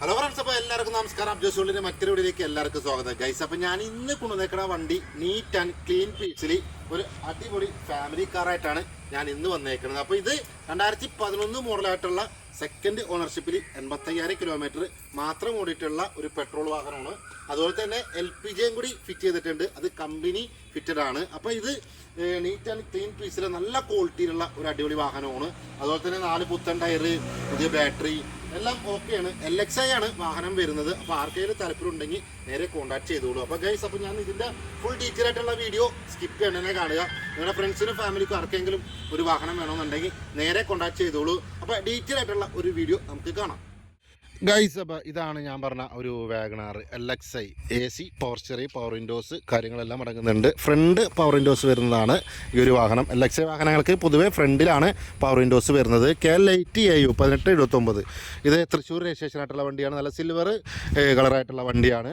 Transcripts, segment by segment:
Hello friends അപ്പോൾ എല്ലാവർക്കും നമസ്കാരം. സോളിന്റെ മറ്റൊരു വീഡിയോയിലേക്ക് എല്ലാവർക്കും സ്വാഗതം. ഗൈസ് അപ്പോൾ ഞാൻ ഇന്ന് കൊണ്ടുവന്നേക്കണ വണ്ടി നീറ്റ് ആൻഡ് ക്ലീൻ പീച്ചിലി ഒരു അടിപൊളി ഫാമിലി കാറായിട്ടാണ് ഞാൻ ഇന്ന് വന്നേക്കുന്നത് അപ്പോൾ ഇത് രണ്ടായിരത്തി പതിനൊന്ന് മോഡലായിട്ടുള്ള സെക്കൻഡ് ഓണർഷിപ്പിൽ എൺപത്തയ്യായിരം കിലോമീറ്റർ മാത്രം ഓടിയിട്ടുള്ള ഒരു പെട്രോൾ വാഹനമാണ്. അതുപോലെ തന്നെ എൽ പി ജിയും കൂടി ഫിറ്റ് ചെയ്തിട്ടുണ്ട്. അത് കമ്പനി ഫിറ്റഡ് ആണ്. അപ്പോൾ ഇത് നീറ്റ് ആൻഡ് ക്ലീൻ പീസിലെ നല്ല ക്വാളിറ്റിയിലുള്ള ഒരു അടിപൊളി വാഹനമാണ്. അതുപോലെ തന്നെ നാല് പുത്തൻ ടയർ പുതിയ ബാറ്ററി എല്ലാം ഓക്കെയാണ് എൽ എക്സ് ഐ ആണ് വാഹനം വരുന്നത്. അപ്പോൾ ആർക്കെങ്കിലും താല്പര്യം ഉണ്ടെങ്കിൽ നേരെ കോൺടാക്ട് ചെയ്തോളൂ. അപ്പോൾ ഗൈസ് അപ്പോൾ ഞാൻ ഇതിന്റെ ഫുൾ ഡീറ്റെയിൽ ആയിട്ടുള്ള വീഡിയോ സ്കിപ്പ് ചെയ്യണം തന്നെ കാണുക. നിങ്ങളുടെ ഫ്രണ്ട്സിനും ഫാമിലിക്കും ആർക്കെങ്കിലും ഒരു വാഹനം വേണമെന്നുണ്ടെങ്കിൽ നേരെ കോൺടാക്ട് ചെയ്തോളൂ. അപ്പോൾ ഡീറ്റെയിൽ ആയിട്ടുള്ള ഒരു വീഡിയോ നമുക്ക് കാണാം. ഗൈസ് അപ്പോൾ ഇതാണ് ഞാൻ പറഞ്ഞ ഒരു WagonR L X I A C power power windows കാര്യങ്ങളെല്ലാം അടങ്ങുന്നുണ്ട്. ഫ്രണ്ട് പവർ വിൻഡോസ് വരുന്നതാണ് ഈ ഒരു വാഹനം. എൽ എക്സ് ഐ വാഹനങ്ങൾക്ക് പൊതുവെ ഫ്രണ്ടിലാണ് പവർ വിൻഡോസ് വരുന്നത്. K L eighty A U പതിനെട്ട് എഴുപത്തൊമ്പത് ഇത് തൃശ്ശൂർ രജിസ്ട്രേഷൻ ആയിട്ടുള്ള വണ്ടിയാണ്. നല്ല സിൽവർ കളറായിട്ടുള്ള വണ്ടിയാണ്.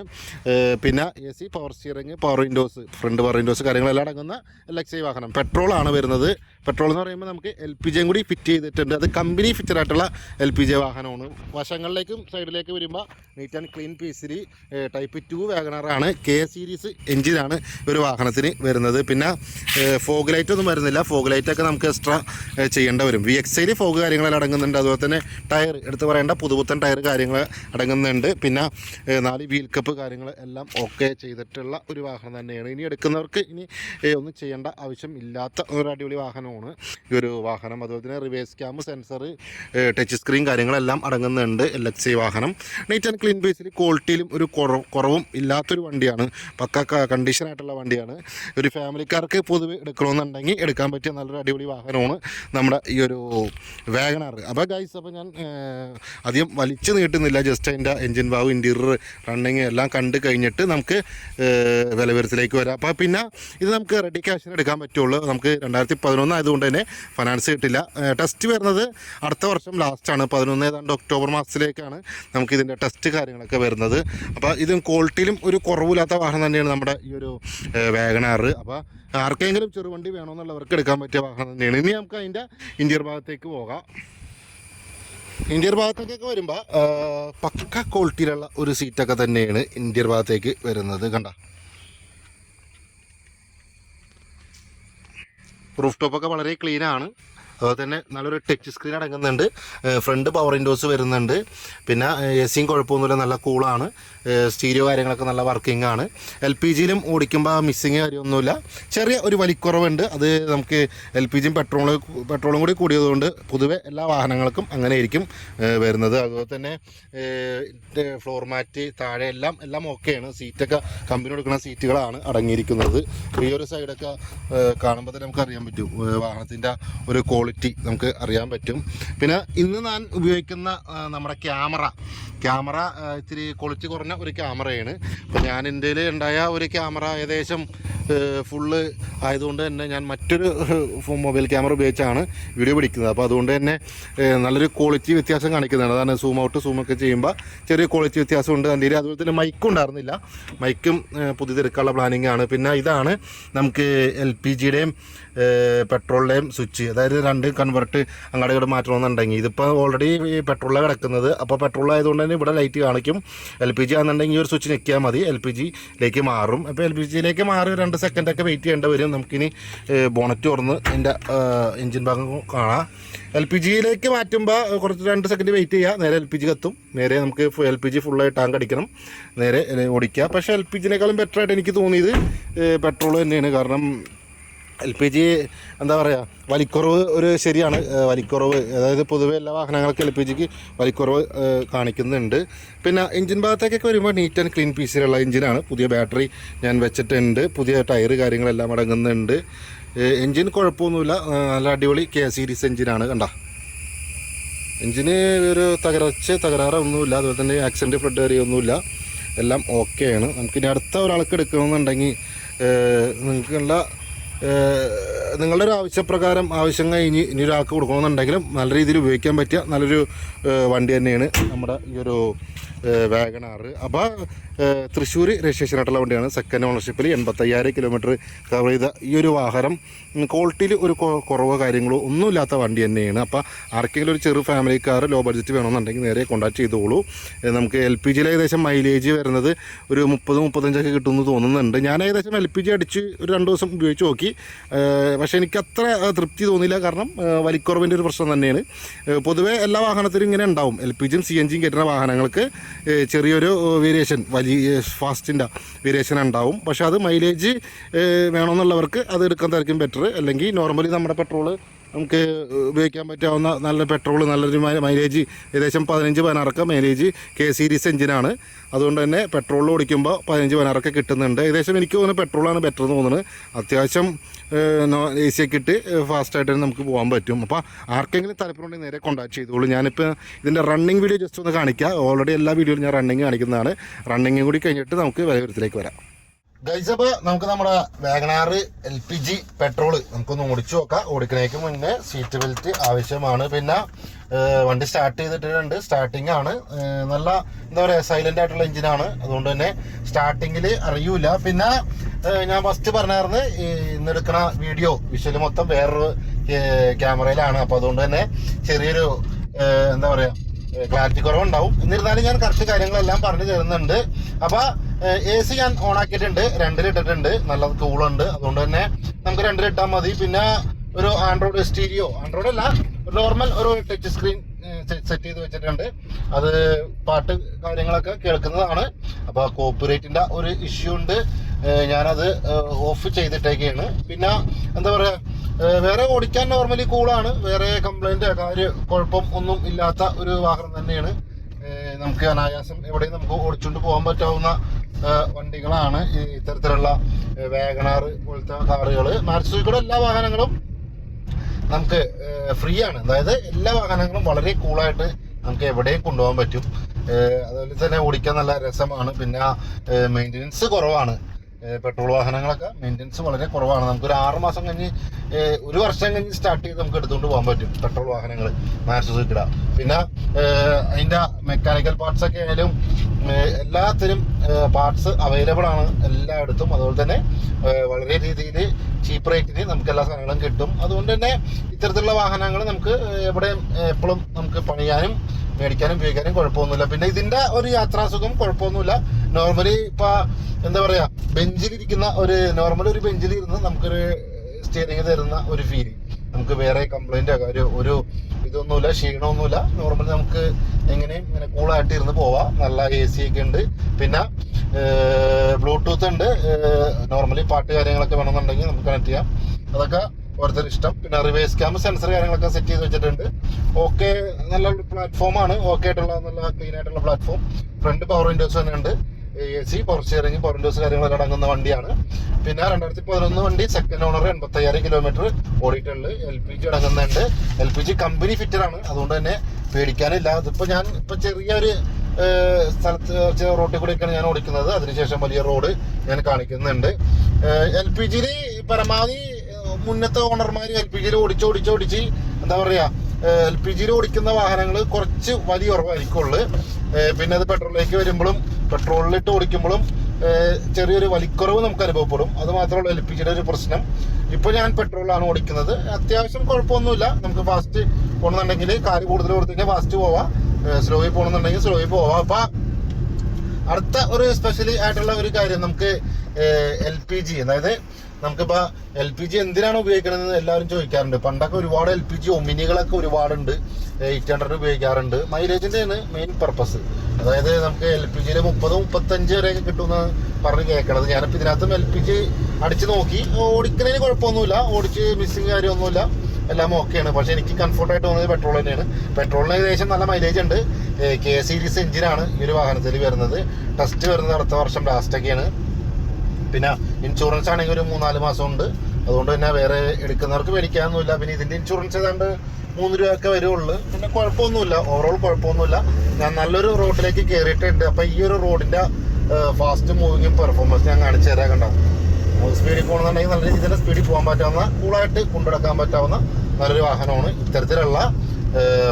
പിന്നെ A C power steering power windows front power windows കാര്യങ്ങളെല്ലാം അടങ്ങുന്ന എൽ എക്സ് ഐ വാഹനം. പെട്രോളാണ് വരുന്നത്. പെട്രോൾ എന്ന് പറയുമ്പോൾ നമുക്ക് എൽ പി ജിയും കൂടി ഫിറ്റ് ചെയ്തിട്ടുണ്ട്. അത് കമ്പനി ഫിറ്റഡ് ആയിട്ടുള്ള എൽ പി ജി വാഹനമാണ്. വശങ്ങളിലേക്കും സൈഡിലേക്ക് വരുമ്പോൾ നീറ്റ് ആൻഡ് ക്ലീൻ പീസിൽ ടൈപ്പ് ടു വാഗണറാണ്. കെ സീരീസ് എഞ്ചിനാണ് ഒരു വാഹനത്തിന് വരുന്നത്. പിന്നെ ഫോഗ് ലൈറ്റ് ഒന്നും വരുന്നില്ല. ഫോഗ് ലൈറ്റൊക്കെ നമുക്ക് എക്സ്ട്രാ ചെയ്യേണ്ട വരും. വി എക്സ് ഐയിൽ ഫോഗ് കാര്യങ്ങളെല്ലാം അടങ്ങുന്നുണ്ട്. അതുപോലെ തന്നെ ടയർ എടുത്ത് പറയേണ്ട പുതുപുത്തൻ ടയർ കാര്യങ്ങൾ അടങ്ങുന്നുണ്ട്. പിന്നെ നാല് വീൽ കപ്പ് കാര്യങ്ങൾ എല്ലാം ഓക്കെ ചെയ്തിട്ടുള്ള ഒരു വാഹനം തന്നെയാണ്. ഇനി എടുക്കുന്നവർക്ക് ഇനി ഒന്നും ചെയ്യേണ്ട ആവശ്യം ഇല്ലാത്ത ഒരു അടിപൊളി വാഹനമാണ് ഈ ഒരു വാഹനം. അതുപോലെ തന്നെ reverse camera sensor touch screen കാര്യങ്ങളെല്ലാം അടങ്ങുന്നുണ്ട്. എൽ എക്സ് ഐ വാഹനം നീറ്റ് ആൻഡ് ക്ലീൻ ബേസിൽ ക്വാളിറ്റിയിലും ഒരു കുറവ് ഇല്ലാത്തൊരു വണ്ടിയാണ്. പക്ക കണ്ടീഷനായിട്ടുള്ള വണ്ടിയാണ്. ഒരു ഫാമിലിക്കാർക്ക് പൊതുവെ എടുക്കണമെന്നുണ്ടെങ്കിൽ എടുക്കാൻ പറ്റിയ നല്ലൊരു അടിപൊളി വാഹനമാണ് നമ്മുടെ ഈ ഒരു വാഗണാർ അപ്പോൾ ഗൈസ് അപ്പോൾ ഞാൻ അധികം വലിച്ചു നീട്ടുന്നില്ല. ജസ്റ്റ് അതിന്റെ എൻജിൻ വാവ് ഇന്റീരിയർ റണ്ണിങ് എല്ലാം കണ്ട് കഴിഞ്ഞിട്ട് നമുക്ക് വിലവരത്തിലേക്ക് വരാം. അപ്പോൾ പിന്നെ ഇത് നമുക്ക് റെഡി ക്യാഷിന് എടുക്കാൻ പറ്റുള്ളൂ. നമുക്ക് രണ്ടായിരത്തി പതിനൊന്ന് ആയതുകൊണ്ട് തന്നെ ഫൈനാൻസ് കിട്ടില്ല. ടെസ്റ്റ് വരുന്നത് അടുത്ത വർഷം ലാസ്റ്റാണ് പതിനൊന്ന് ഏതാണ്ട് ഒക്ടോബർ മാസത്തിലേക്കാണ്. നമുക്ക് ഇതിന്റെ ടെസ്റ്റ് കാര്യങ്ങളൊക്കെ വരുന്നത്. അപ്പോൾ ഇതും ക്വാളിറ്റിയിലും ഒരു കുറവില്ലാത്ത വാഹനം തന്നെയാണ് നമ്മുടെ ഈ ഒരു വേഗനാർ അപ്പോൾ ആർക്കെങ്കിലും ചെറുവണ്ടി വേണമെന്നുള്ളവർക്ക് എടുക്കാൻ പറ്റിയ വാഹനം തന്നെയാണ്. ഇനി നമുക്ക് അതിന്റെ ഇന്ത്യർ ഭാഗത്തേക്ക് പോകാം. ഇന്ത്യർ ഭാഗത്തേക്കൊക്കെ വരുമ്പോൾ പക്ക ക്വാളിറ്റിയിലുള്ള ഒരു സീറ്റൊക്കെ തന്നെയാണ് ഇന്ത്യർ ഭാഗത്തേക്ക് വരുന്നത്. കണ്ട? റൂഫ് ടോപ്പൊക്കെ വളരെ ക്ലീൻ ആണ്. അതുപോലെ തന്നെ നല്ലൊരു ടച്ച് സ്ക്രീൻ അടങ്ങുന്നുണ്ട്. ഫ്രണ്ട് പവർ വിൻഡോസ് വരുന്നുണ്ട്. പിന്നെ എ സിയും കുഴപ്പമൊന്നുമില്ല. നല്ല കൂളാണ് സ്റ്റീരിയോ കാര്യങ്ങളൊക്കെ നല്ല വർക്കിംഗ് ആണ്. എൽ പി ജിയിലും ഓടിക്കുമ്പോൾ മിസ്സിങ് കാര്യമൊന്നുമില്ല. ചെറിയ ഒരു വലിക്കുറവുണ്ട്. അത് നമുക്ക് എൽ പി ജിയും പെട്രോൾ പെട്രോളും കൂടി കൂടിയതുകൊണ്ട് പൊതുവെ എല്ലാ വാഹനങ്ങൾക്കും അങ്ങനെ ആയിരിക്കും വരുന്നത്. അതുപോലെ തന്നെ ഫ്ലോർ മാറ്റ് താഴെ എല്ലാം എല്ലാം ഓക്കെയാണ് സീറ്റൊക്കെ കമ്പനി കൊടുക്കുന്ന സീറ്റുകളാണ് അടങ്ങിയിരിക്കുന്നത്. ഈ ഒരു സൈഡൊക്കെ കാണുമ്പോൾ തന്നെ നമുക്ക് അറിയാൻ പറ്റും. വാഹനത്തിന്റെ ഒരു ക്വാളിറ്റി നമുക്ക് അറിയാൻ പറ്റും. പിന്നെ ഇന്ന് ഞാൻ ഉപയോഗിക്കുന്ന നമ്മുടെ ക്യാമറ. ക്യാമറ ഇത്തിരി ക്വാളിറ്റി കുറഞ്ഞ ഒരു ക്യാമറയാണ്. അപ്പോൾ ഞാൻ എന്റെ ഉണ്ടായ ഒരു ക്യാമറ ഏകദേശം ഫുള്ള് ആയതുകൊണ്ട് തന്നെ ഞാൻ മറ്റൊരു മൊബൈൽ ക്യാമറ ഉപയോഗിച്ചാണ് വീഡിയോ പിടിക്കുന്നത്. അപ്പോൾ അതുകൊണ്ട് തന്നെ നല്ലൊരു ക്വാളിറ്റി വ്യത്യാസം കാണിക്കുന്നുണ്ട് അതാണ് സൂം ഔട്ട് സൂം ഒക്കെ ചെയ്യുമ്പോൾ ചെറിയ ക്വാളിറ്റി വ്യത്യാസം ഉണ്ട് അതിന്റെ അതുപോലെ തന്നെ മൈക്കും ഉണ്ടായിരുന്നില്ല. മൈക്കും പുതിയതെടുക്കാനുള്ള പ്ലാനിങ് ആണ്. പിന്നെ ഇതാണ് നമുക്ക് എൽ പി ജിയുടെയും പെട്രോളിന്റെയും സ്വിച്ച് അതായത് രണ്ട് കൺവെർട്ട് അങ്ങോട്ട് ഇങ്ങോട്ട് മാറ്റണമെന്നുണ്ടെങ്കിൽ. ഇതിപ്പോൾ ഓൾറെഡി പെട്രോളിലാണ് കിടക്കുന്നത്. അപ്പോൾ പെട്രോൾ ആയതുകൊണ്ട് തന്നെ ഇവിടെ ലൈറ്റ് കാണിക്കും. എൽ പി ജി ആണെന്നുണ്ടെങ്കിൽ ഒരു സ്വിച്ച് ഞെക്കിയാൽ മതി. എൽ പി ജിയിലേക്ക് മാറും. അപ്പോൾ എൽ പി ജിയിലേക്ക് മാറി രണ്ട് സെക്കൻഡൊക്കെ വെയിറ്റ് ചെയ്യേണ്ടി വരും. നമുക്കിനി ബോണറ്റ് തുറന്ന് എന്റെ എൻജിൻ ഭാഗം കാണാം. എൽ പി ജിയിലേക്ക് മാറ്റുമ്പോൾ കുറച്ച് രണ്ട് സെക്കൻഡ് വെയിറ്റ് ചെയ്യുക നേരെ എൽ പി ജി കത്തും. നേരെ നമുക്ക് എൽ പി ജി ഫുള്ളായി ടാങ്ക് അടിക്കണം. നേരെ ഓടിക്കുക പക്ഷേ എൽ പി ജിനേക്കാളും ബെറ്ററായിട്ട് എനിക്ക് തോന്നിയത് പെട്രോൾ തന്നെയാണ്. കാരണം എൽ പി ജി എന്താ പറയുക വലിക്കുറവ് ഒരു ശരിയാണ്. വലിക്കുറവ് അതായത് പൊതുവെ എല്ലാ വാഹനങ്ങൾക്കും എൽ പി ജിക്ക് വലിക്കുറവ് കാണിക്കുന്നുണ്ട്. പിന്നെ എഞ്ചിൻ ഭാഗത്തേക്കൊക്കെ വരുമ്പോൾ നീറ്റ് ആൻഡ് ക്ലീൻ പീസിലുള്ള എഞ്ചിനാണ്. പുതിയ ബാറ്ററി ഞാൻ വെച്ചിട്ടുണ്ട്. പുതിയ ടയർ കാര്യങ്ങളെല്ലാം അടങ്ങുന്നുണ്ട്. എഞ്ചിൻ കുഴപ്പമൊന്നുമില്ല. നല്ല അടിപൊളി കെ സീരീസ് എഞ്ചിനാണ്. കണ്ട? എഞ്ചിന് ഒരു തകർച്ച തകരാറൊന്നുമില്ല. അതുപോലെ തന്നെ ആക്സിഡന്റ് ഫ്ലഡ് കയറിയൊന്നുമില്ല എല്ലാം ഓക്കെയാണ് നമുക്കിനി അടുത്ത ഒരാൾക്ക് എടുക്കണമെന്നുണ്ടെങ്കിൽ നിങ്ങൾക്കുള്ള നിങ്ങളുടെ ഒരു ആവശ്യപ്രകാരം ആവശ്യം കഴിഞ്ഞ് ഇനി ഒരാൾക്ക് കൊടുക്കണമെന്നുണ്ടെങ്കിലും നല്ല രീതിയിൽ ഉപയോഗിക്കാൻ പറ്റിയ നല്ലൊരു വണ്ടി തന്നെയാണ് നമ്മുടെ ഈ ഒരു വാഗണാറ്. അപ്പോൾ തൃശ്ശൂർ രജിസ്ട്രേഷൻ ആയിട്ടുള്ള വണ്ടിയാണ്. സെക്കൻഡ് ഓണർഷിപ്പിൽ എൺപത്തയ്യായിരം കിലോമീറ്റർ കവർ ചെയ്ത ഈ ഒരു വാഹനം. ക്വാളിറ്റിയിൽ ഒരു കുറവോ കാര്യങ്ങളോ ഒന്നുമില്ലാത്ത വണ്ടി തന്നെയാണ്. അപ്പോൾ ആർക്കെങ്കിലും ഒരു ചെറു ഫാമിലി കാർ ലോ ബഡ്ജറ്റ് വേണമെന്നുണ്ടെങ്കിൽ നേരെ കോൺടാക്ട് ചെയ്തോളൂ. നമുക്ക് എൽ പി ജിയിൽ ഏകദേശം മൈലേജ് വരുന്നത് ഒരു മുപ്പത് മുപ്പത്തഞ്ചൊക്കെ കിട്ടുമെന്ന് തോന്നുന്നുണ്ട്. ഞാൻ ഏകദേശം എൽ പി ജി അടിച്ച് ഒരു രണ്ട് ദിവസം ഉപയോഗിച്ച് നോക്കി. പക്ഷേ എനിക്ക് അത്ര തൃപ്തി തോന്നിയില്ല. കാരണം വലിക്കുറവിന്റെ ഒരു പ്രശ്നം തന്നെയാണ്. പൊതുവേ എല്ലാ വാഹനത്തിലും ഇങ്ങനെ ഉണ്ടാവും. എൽ പി ജിയും സി എൻ ജിയും കയറ്റുന്ന വാഹനങ്ങൾക്ക് ചെറിയൊരു വേരിയേഷൻ വലിയ ഫാസ്റ്റിന്റെ വേരിയേഷൻ ഉണ്ടാവും. പക്ഷേ അത് മൈലേജ് വേണമെന്നുള്ളവർക്ക് അത് എടുക്കാൻ തരക്കും ബെറ്റർ അല്ലെങ്കിൽ നോർമലി നമ്മുടെ പെട്രോൾ നമുക്ക് ഉപയോഗിക്കാൻ പറ്റാവുന്ന നല്ല പെട്രോൾ നല്ലൊരു മൈലേജ് ഏകദേശം പതിനഞ്ച് പതിനാറൊക്കെ മൈലേജ് കെ സീരീസ് എഞ്ചിനാണ് അതുകൊണ്ട് തന്നെ പെട്രോളിൽ ഓടിക്കുമ്പോൾ പതിനഞ്ച് പതിനാറൊക്കെ കിട്ടുന്നുണ്ട്. ഏകദേശം എനിക്ക് തോന്നുന്നു പെട്രോളാണ് ബെറ്റർ എന്ന് തോന്നുന്നത് അത്യാവശ്യം എ സി ഒക്കെ ഇട്ട് ഫാസ്റ്റായിട്ട് തന്നെ നമുക്ക് പോകാൻ പറ്റും. അപ്പോൾ ആർക്കെങ്കിലും താല്പര്യമുണ്ടെങ്കിൽ നേരെ കോൺടാക്ട് ചെയ്തോളൂ. ഞാനിപ്പോൾ ഇതിന്റെ റണ്ണിങ് വീഡിയോ ജസ്റ്റ് ഒന്ന് കാണിക്കുക ഓൾറെഡി എല്ലാ വീഡിയോയിലും ഞാൻ റണ്ണിങ് കാണിക്കുന്നതാണ്. റണ്ണിങ്ങും കൂടി കഴിഞ്ഞിട്ട് നമുക്ക് വിലവരത്തിലേക്ക് വരാം. ഗൈസ് അപ്പോൾ നമുക്ക് നമ്മുടെ WagonR L P G petrol നമുക്കൊന്ന് ഓടിച്ചു നോക്കാം. ഓടിക്കണേക്ക് മുന്നേ സീറ്റ് ബെൽറ്റ് ആവശ്യമാണ്. പിന്നെ വണ്ടി സ്റ്റാർട്ട് ചെയ്തിട്ടുണ്ട്. സ്റ്റാർട്ടിംഗ് ആണ്. നല്ല എന്താ പറയുക സൈലന്റ് ആയിട്ടുള്ള എഞ്ചിനാണ് അതുകൊണ്ട് തന്നെ സ്റ്റാർട്ടിങ്ങിൽ അറിയൂല. പിന്നെ ഞാൻ ഫസ്റ്റ് പറഞ്ഞായിരുന്നു ഇന്ന് ഇന്നെടുക്കണ വീഡിയോ വിഷ്വൽ മൊത്തം വേറൊരു ക്യാമറയിലാണ് അപ്പോൾ അതുകൊണ്ട് തന്നെ ചെറിയൊരു എന്താ പറയുക ക്ലാരിറ്റി കുറവുണ്ടാവും. എന്നിരുന്നാലും ഞാൻ കറക്റ്റ് കാര്യങ്ങളെല്ലാം പറഞ്ഞു തരുന്നുണ്ട്. അപ്പൊ എ സി ഞാൻ ഓൺ ആക്കിയിട്ടുണ്ട് രണ്ടിലിട്ടിട്ടുണ്ട് നല്ല കൂളുണ്ട് അതുകൊണ്ട് തന്നെ നമുക്ക് രണ്ടിലിട്ടാൽ മതി. പിന്നെ ഒരു ആൻഡ്രോയിഡ് സ്റ്റീരിയോ ആൻഡ്രോയിഡ് അല്ല. നോർമൽ ഒരു ടച്ച് സ്ക്രീൻ സെറ്റ് ചെയ്ത് വെച്ചിട്ടുണ്ട്. അത് പാട്ട് കാര്യങ്ങളൊക്കെ കേൾക്കുന്നതാണ്. അപ്പൊ കോപ്പറേറ്റിന്റെ ഒരു ഇഷ്യൂ ഉണ്ട്. ഞാനത് ഓഫ് ചെയ്തിട്ടേക്കാണ്. പിന്നെ എന്താ പറയാ വേറെ ഓടിക്കാൻ നോർമലി കൂളാണ് വേറെ കംപ്ലൈന്റ് കാര്യം കുഴപ്പം ഒന്നും ഇല്ലാത്ത ഒരു വാഹനം തന്നെയാണ്. നമുക്ക് അനായാസം എവിടെയും നമുക്ക് ഓടിച്ചുകൊണ്ട് പോകാൻ പറ്റാവുന്ന വണ്ടികളാണ് ഇത്തരത്തിലുള്ള വേഗണാർ പോലത്തെ കാറുകൾ മാർച്ചുക്കൂടെ എല്ലാ വാഹനങ്ങളും നമുക്ക് ഫ്രീ ആണ്. അതായത് എല്ലാ വാഹനങ്ങളും വളരെ കൂളായിട്ട് നമുക്ക് എവിടെയും കൊണ്ടുപോകാൻ പറ്റും. അതുപോലെ തന്നെ ഓടിക്കാൻ നല്ല രസമാണ്. പിന്നെ മെയിന്റനൻസ് കുറവാണ്. പെട്രോൾ വാഹനങ്ങളൊക്കെ മെയിന്റനൻസ് വളരെ കുറവാണ്. നമുക്കൊരു ആറ് മാസം കഴിഞ്ഞ് ഒരു വർഷം കഴിഞ്ഞ് സ്റ്റാർട്ട് ചെയ്ത് നമുക്ക് എടുത്തുകൊണ്ട് പോകാൻ പറ്റും പെട്രോൾ വാഹനങ്ങൾ മാർസുസുക്കിട പിന്നെ അതിന്റെ മെക്കാനിക്കൽ പാർട്സ് ഒക്കെ ആയാലും എല്ലാത്തിനും പാർട്സ് അവൈലബിൾ ആണ് എല്ലായിടത്തും. അതുപോലെ തന്നെ വളരെ രീതിയിൽ ചീപ്പ് റേറ്റിന് നമുക്ക് എല്ലാ സാധനങ്ങളും കിട്ടും. അതുകൊണ്ട് തന്നെ ഇത്തരത്തിലുള്ള വാഹനങ്ങൾ നമുക്ക് എവിടെയും എപ്പോഴും നമുക്ക് പണിയാനും മേടിക്കാനും ഉപയോഗിക്കാനും കുഴപ്പമൊന്നുമില്ല. പിന്നെ ഇതിന്റെ ഒരു യാത്രാസുഖം കുഴപ്പമൊന്നുമില്ല. നോർമലി ഇപ്പൊ എന്താ പറയാ ബെഞ്ചിലിരിക്കുന്ന ഒരു നോർമൽ ഒരു ബെഞ്ചിൽ ഇരുന്ന് നമുക്കൊരു സ്റ്റിയറിംഗ് തരുന്ന ഒരു ഫീൽ നമുക്ക് വേറെ കംപ്ലൈന്റ് ഒരു ഒരു ഇതൊന്നുമില്ല ക്ഷീണമൊന്നുമില്ല. നോർമലി നമുക്ക് എങ്ങനെയും ഇങ്ങനെ കൂളായിട്ട് ഇരുന്ന് പോവാം. നല്ല എ സി ഒക്കെ ഉണ്ട്. പിന്നെ ബ്ലൂടൂത്ത് ഉണ്ട്. നോർമലി പാട്ട് കാര്യങ്ങളൊക്കെ വേണമെന്നുണ്ടെങ്കിൽ നമുക്ക് കണക്ട് ചെയ്യാം. അതൊക്കെ ഓരോരുത്തർ ഇഷ്ടം. പിന്നെ റിവേഴ്സ് ക്യാമറ സെൻസർ കാര്യങ്ങളൊക്കെ സെറ്റ് ചെയ്ത് വെച്ചിട്ടുണ്ട്. ഓക്കെ നല്ല പ്ലാറ്റ്ഫോമാണ് ഓക്കെ ആയിട്ടുള്ള നല്ല ക്ലീൻ ആയിട്ടുള്ള പ്ലാറ്റ്ഫോം ഫ്രണ്ട് പവർ വിൻഡോസ് തന്നെ ഉണ്ട്. A C power steering power windows കാര്യങ്ങളൊക്കെ അടങ്ങുന്ന വണ്ടിയാണ്. പിന്നെ രണ്ടായിരത്തി പതിനൊന്ന് വണ്ടി സെക്കൻഡ് ഓണർ എൺപത്തയ്യായിരം കിലോമീറ്റർ ഓടിയിട്ടുണ്ട് L P G അടങ്ങുന്നുണ്ട്. L P G company fitted ആണ്. അതുകൊണ്ട് തന്നെ പേടിക്കാനില്ല. അതിപ്പോൾ ഞാൻ ഇപ്പോൾ ചെറിയൊരു സ്ഥലത്ത് റോട്ടിൽ കൂടെയൊക്കെയാണ് ഞാൻ ഓടിക്കുന്നത്. അതിനുശേഷം വലിയ റോഡ് ഞാൻ കാണിക്കുന്നുണ്ട്. എൽ പി ജിയിൽ പരമാവധി മുന്നത്തെ ഓണർമാർ എൽ പി ജിയിൽ ഓടിച്ച് എന്താ പറയാ എൽ പി ജിയിൽ ഓടിക്കുന്ന വാഹനങ്ങൾ കുറച്ച് വലിയ കുറവായിരിക്കുള്ളൂ. ഏഹ്, പിന്നെ അത് പെട്രോളിലേക്ക് വരുമ്പോഴും പെട്രോളിലിട്ട് ഓടിക്കുമ്പോഴും ചെറിയൊരു വലിക്കുറവ് നമുക്ക് അനുഭവപ്പെടും. അത് മാത്രമല്ല എൽ പി ജിയുടെ ഒരു പ്രശ്നം. ഇപ്പൊ ഞാൻ പെട്രോളാണ് ഓടിക്കുന്നത്. അത്യാവശ്യം കുഴപ്പമൊന്നുമില്ല. നമുക്ക് ഫാസ്റ്റ് പോകണമെന്നുണ്ടെങ്കിൽ കാര് കൂടുതൽ കൊടുത്തിട്ട് ഫാസ്റ്റ് പോവാം. സ്ലോയിൽ പോകണമെന്നുണ്ടെങ്കിൽ സ്ലോയിൽ പോവാം. അപ്പൊ അടുത്ത ഒരു സ്പെഷ്യലി ആയിട്ടുള്ള ഒരു കാര്യം നമുക്ക് എൽ പി ജി അതായത് നമുക്കിപ്പോ എൽ പി ജി എന്തിനാണ് ഉപയോഗിക്കണമെന്ന് എല്ലാവരും ചോദിക്കാറുണ്ട്. പണ്ടൊക്കെ ഒരുപാട് എൽ പി ജി ഒമിനികളൊക്കെ ഒരുപാടുണ്ട്. എയ്റ്റ് ഹൺഡ്രഡ് ഉപയോഗിക്കാറുണ്ട്. മൈലേജിന്റെയാണ് മെയിൻ പർപ്പസ് അതായത് നമുക്ക് എൽ പി ജിയിൽ മുപ്പത് മുപ്പത്തഞ്ച് വരെയൊക്കെ കിട്ടുമെന്ന് പറഞ്ഞ് കേൾക്കണത്. ഞാനിപ്പോൾ ഇതിനകത്തും എൽ പി ജി അടിച്ച് നോക്കി. ഓടിക്കുന്നതിന് കുഴപ്പമൊന്നുമില്ല. ഓടിച്ച് മിസ്സിങ് കാര്യമൊന്നുമില്ല. എല്ലാം ഓക്കെയാണ് പക്ഷെ എനിക്ക് കംഫർട്ടായിട്ട് തോന്നുന്നത് പെട്രോൾ തന്നെയാണ്. പെട്രോളിന് ഏകദേശം നല്ല മൈലേജ് ഉണ്ട്. കെ സീരീസ് എഞ്ചിനാണ് ഈ ഒരു വാഹനത്തിൽ വരുന്നത്. ടെസ്റ്റ് വരുന്നത് അടുത്ത വർഷം ലാസ്റ്റ് ലാസ്റ്റൊക്കെയാണ് പിന്നെ ഇൻഷുറൻസ് ആണെങ്കിൽ ഒരു മൂന്നാൽ മാസം ഉണ്ട് അതുകൊണ്ട് തന്നെ വേറെ എടുക്കുന്നവർക്ക് മേടിക്കാനൊന്നുമില്ല പിന്നെ ഇതിന്റെ ഇൻഷുറൻസ് ഏതാണ്ട് മൂന്ന് രൂപയൊക്കെ വരുള്ളൂ. പിന്നെ കുഴപ്പമൊന്നുമില്ല. ഓവറോൾ കുഴപ്പമൊന്നുമില്ല. ഞാൻ നല്ലൊരു റോഡിലേക്ക് കയറിയിട്ടുണ്ട് അപ്പൊ ഈ ഒരു റോഡിന്റെ ഫാസ്റ്റ് മൂവിങ്ങും പെർഫോമൻസ് ഞാൻ കാണിച്ചു തരാൻ കണ്ടോ. സ്പീഡിൽ പോകണമെന്നുണ്ടെങ്കിൽ നല്ല രീതിയിൽ സ്പീഡിൽ പോകാൻ പറ്റാവുന്ന കൂളായിട്ട് കൊണ്ടുനടക്കാൻ പറ്റാവുന്ന നല്ലൊരു വാഹനമാണ് ഇത്തരത്തിലുള്ള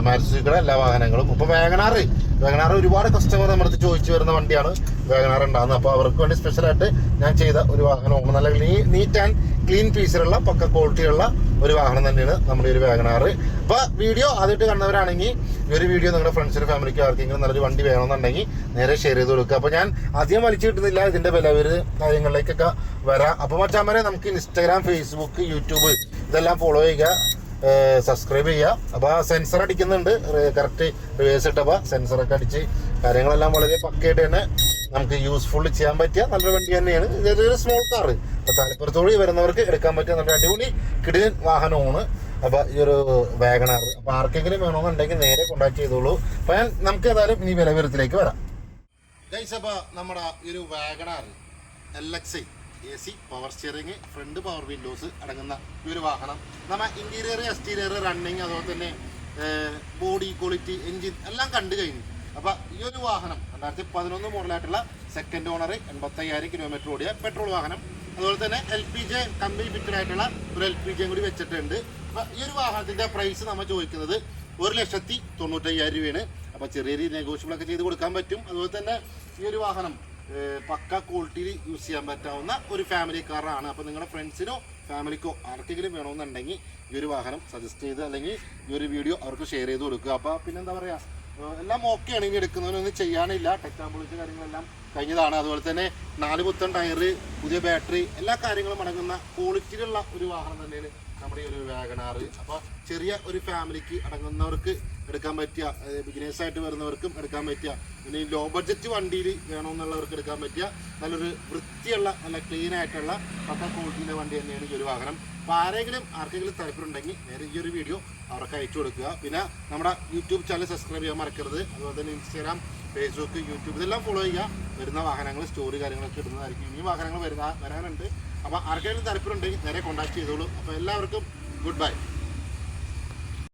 മാരുതിയുടെ എല്ലാ വാഹനങ്ങളും. ഇപ്പോൾ വേഗനാറ് വേഗനാർ ഒരുപാട് കസ്റ്റമർ നമ്മുടെ അടുത്ത് ചോദിച്ചു വരുന്ന വണ്ടിയാണ് വേഗനാർ ഉണ്ടാകുന്നത് അപ്പോൾ അവർക്ക് വേണ്ടി സ്പെഷ്യലായിട്ട് ഞാൻ ചെയ്ത ഒരു വാഹനമാണ് നല്ല നീറ്റ് ആൻഡ് ക്ലീൻ പീസിലുള്ള പക്ക ക്വാളിറ്റിയുള്ള ഒരു വാഹനം തന്നെയാണ് നമ്മുടെ ഒരു വേഗനാർ അപ്പോൾ വീഡിയോ ആദ്യമായിട്ട് കണ്ടവരാണെങ്കിൽ ഈ ഒരു വീഡിയോ നിങ്ങളുടെ ഫ്രണ്ട്സിനും ഫാമിലിക്കും ആർക്കെങ്കിലും നല്ലൊരു വണ്ടി വേണമെന്നുണ്ടെങ്കിൽ നേരെ ഷെയർ ചെയ്ത് കൊടുക്കുക. അപ്പോൾ ഞാൻ അധികം വലിച്ചു കിട്ടുന്നില്ല ഇതിന്റെ വിലവര് കാര്യങ്ങളിലേക്കൊക്കെ വരാം. അപ്പോൾ മച്ചാമരെ നമുക്ക് ഇൻസ്റ്റാഗ്രാം ഫേസ്ബുക്ക് യൂട്യൂബ് ഇതെല്ലാം ഫോളോ ചെയ്യുക. സബ്സ്ക്രൈബ് ചെയ്യുക അപ്പോൾ ആ സെൻസർ അടിക്കുന്നുണ്ട്. കറക്റ്റ് റിവേഴ്സ് ഇട്ടപ്പോൾ സെൻസറൊക്കെ അടിച്ച് കാര്യങ്ങളെല്ലാം വളരെ പക്കയായിട്ട് തന്നെ നമുക്ക് യൂസ്ഫുൾ ചെയ്യാൻ പറ്റിയ നല്ലൊരു വണ്ടി തന്നെയാണ്. ഇതൊരു സ്മോൾ കാർ അപ്പോൾ താല്പര്യത്തോടെ വരുന്നവർക്ക് എടുക്കാൻ പറ്റിയ നല്ല അടിപൊളി കിടിലൻ വാഹനമാണ്. അപ്പോൾ ഈ ഒരു വാഗണാർ അപ്പോൾ ആർക്കെങ്കിലും വേണമെന്നുണ്ടെങ്കിൽ നേരെ കോൺടാക്ട് ചെയ്തോളൂ. അപ്പോൾ ഞാൻ നമുക്ക് ഏതായാലും ഇനി വിലവിരത്തിലേക്ക് വരാം. ഗൈസ് അപ്പോൾ നമ്മുടെ ഈ ഒരു WagonR L X A C power steering front power windows അടങ്ങുന്ന ഈ ഒരു വാഹനം. നമ്മൾ ഇന്റീരിയർ എക്സ്റ്റീരിയർ റണ്ണിങ് അതുപോലെ തന്നെ ബോഡി ക്വാളിറ്റി എൻജിൻ എല്ലാം കണ്ടു കഴിഞ്ഞു. അപ്പോൾ ഈ ഒരു വാഹനം രണ്ടായിരത്തി പതിനൊന്ന് മോഡലായിട്ടുള്ള സെക്കൻഡ് ഓണർ എൺപത്തയ്യായിരം കിലോമീറ്റർ ഓടിയ പെട്രോൾ വാഹനം. അതുപോലെ തന്നെ L P G company fitted ആയിട്ടുള്ള ഒരു എൽ പി ജെയും കൂടി വെച്ചിട്ടുണ്ട്. അപ്പോൾ ഈ ഒരു വാഹനത്തിന്റെ പ്രൈസ് നമ്മൾ ചോദിക്കുന്നത് ഒരു ലക്ഷത്തി തൊണ്ണൂറ്റയ്യായിരം രൂപയാണ്. അപ്പോൾ ചെറിയ രീതിയിൽ നെഗോഷ്യബിൾ ഒക്കെ ചെയ്ത് കൊടുക്കാൻ പറ്റും. അതുപോലെ തന്നെ ഈ ഒരു വാഹനം പക്ക ക്വാളിറ്റിയിൽ യൂസ് ചെയ്യാൻ പറ്റാവുന്ന ഒരു ഫാമിലി കാറാണ് അപ്പോൾ നിങ്ങളുടെ ഫ്രണ്ട്സിനോ ഫാമിലിക്കോ ആർക്കെങ്കിലും വേണമെന്നുണ്ടെങ്കിൽ ഈ ഒരു വാഹനം സജസ്റ്റ് ചെയ്ത് അല്ലെങ്കിൽ ഈ ഒരു വീഡിയോ അവർക്ക് ഷെയർ ചെയ്ത് കൊടുക്കുക. അപ്പോൾ പിന്നെന്താ പറയുക എല്ലാം ഓക്കെയാണ് ഇനി എടുക്കുന്നതിനൊന്നും ചെയ്യാനില്ല. ടെക്നോളജി കാര്യങ്ങളെല്ലാം കഴിഞ്ഞതാണ്. അതുപോലെ തന്നെ നാല് പുത്തൻ ടയർ പുതിയ ബാറ്ററി എല്ലാ കാര്യങ്ങളും അടങ്ങുന്ന ക്വാളിറ്റിയിലുള്ള ഒരു വാഹനം തന്നെയാണ് നമ്മുടെ ഈ ഒരു വാഗണാർ അപ്പോൾ ചെറിയ ഒരു ഫാമിലിക്ക് അടങ്ങുന്നവർക്ക് എടുക്കാൻ പറ്റിയ ബിഗിനേഴ്സ് ആയിട്ട് വരുന്നവർക്കും എടുക്കാൻ പറ്റിയ പിന്നെ ലോ ബഡ്ജറ്റ് വണ്ടിയിൽ വേണമെന്നുള്ളവർക്ക് എടുക്കാൻ പറ്റിയ നല്ലൊരു വൃത്തിയുള്ള നല്ല ക്ലീൻ ആയിട്ടുള്ള പക്ക ക്വാളിറ്റിയിലെ വണ്ടി തന്നെയാണ് ഈ ഒരു വാഹനം അപ്പോൾ ആരെങ്കിലും ആർക്കെങ്കിലും താല്പര്യമുണ്ടെങ്കിൽ നേരെ ഈ ഒരു വീഡിയോ അവർക്ക് അയച്ചു കൊടുക്കുക. പിന്നെ നമ്മുടെ യൂട്യൂബ് ചാനൽ സബ്സ്ക്രൈബ് ചെയ്യാൻ മറക്കരുത്. അതുപോലെ തന്നെ ഇൻസ്റ്റാഗ്രാം ഫേസ്ബുക്ക് യൂട്യൂബ് ഇതെല്ലാം ഫോളോ ചെയ്യുക. വരുന്ന വാഹനങ്ങൾ സ്റ്റോറി കാര്യങ്ങളൊക്കെ ഇടുന്നതായിരിക്കും. ഇനി വാഹനങ്ങൾ വരുന്ന വരാനുണ്ട്. അപ്പോൾ ആർക്കെങ്കിലും താല്പര്യം ഉണ്ടെങ്കിൽ നേരെ കോൺടാക്ട് ചെയ്തോളൂ. അപ്പോൾ എല്ലാവർക്കും ഗുഡ് ബൈ